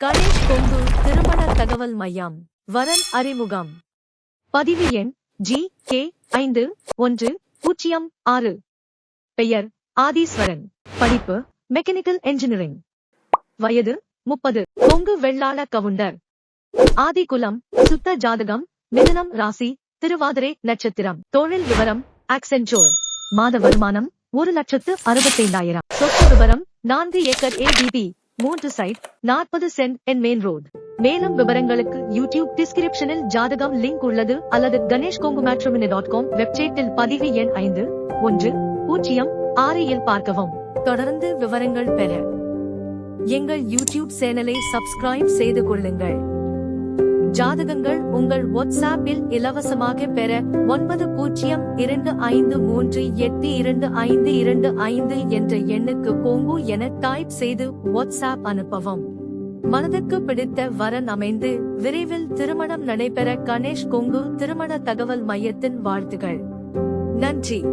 கணேஷ் கொங்கு திருமண தகவல் மையம் வரன் அறிமுகம். பதிவு எண் ஜி கே ஐந்து ஒன்று பூஜ்ஜியம் ஆறு. பெயர் ஆதீஸ்வரன். படிப்பு மெக்கானிக்கல் என்ஜினியரிங் வயது முப்பது. கொங்கு வெள்ளாள கவுண்டர். ஆதிகுலம் சுத்த ஜாதகம் மிதனம் ராசி திருவாதிரை நட்சத்திரம். தொழில் விவரம் ஆக்சென்சோர் மாத வருமானம் ஒரு லட்சத்து அறுபத்தைந்தாயிரம். சொத்து விவரம் நான்கு ஏக்கர் ஏடிபி மூன்று சைட் நாற்பது சென்ட் என் மெயின் ரோட் மேலும் விவரங்களுக்கு யூடியூப் டிஸ்கிரிப்ஷனில் ஜாதகம் லிங்க் உள்ளது அல்லது Ganesh Kongu matrimony dot com வெப்சைட்டில் பதிவு எண் ஐந்து ஒன்று பூஜ்ஜியம் ஆறு இல் பார்க்கவும். தொடர்ந்து விவரங்கள் பெற எங்கள் யூடியூப் சேனலை சப்ஸ்கிரைப் செய்து கொள்ளுங்கள். ஜாதகங்கள் உங்கள் வாட்ஸ்ஆப்பில் இலவசமாக பெற ஒன்பது பூஜ்ஜியம் இரண்டு ஐந்து மூன்று எட்டு இரண்டு ஐந்து இரண்டு ஐந்து என்ற எண்ணுக்கு என டைப் செய்து வாட்ஸ்ஆப் அனுப்பவும். மனதுக்கு பிடித்த வரன் அமைந்து விரைவில் திருமணம் நடைபெற கணேஷ் கொங்கு திருமண தகவல் மையத்தின் வாழ்த்துகள் நன்றி.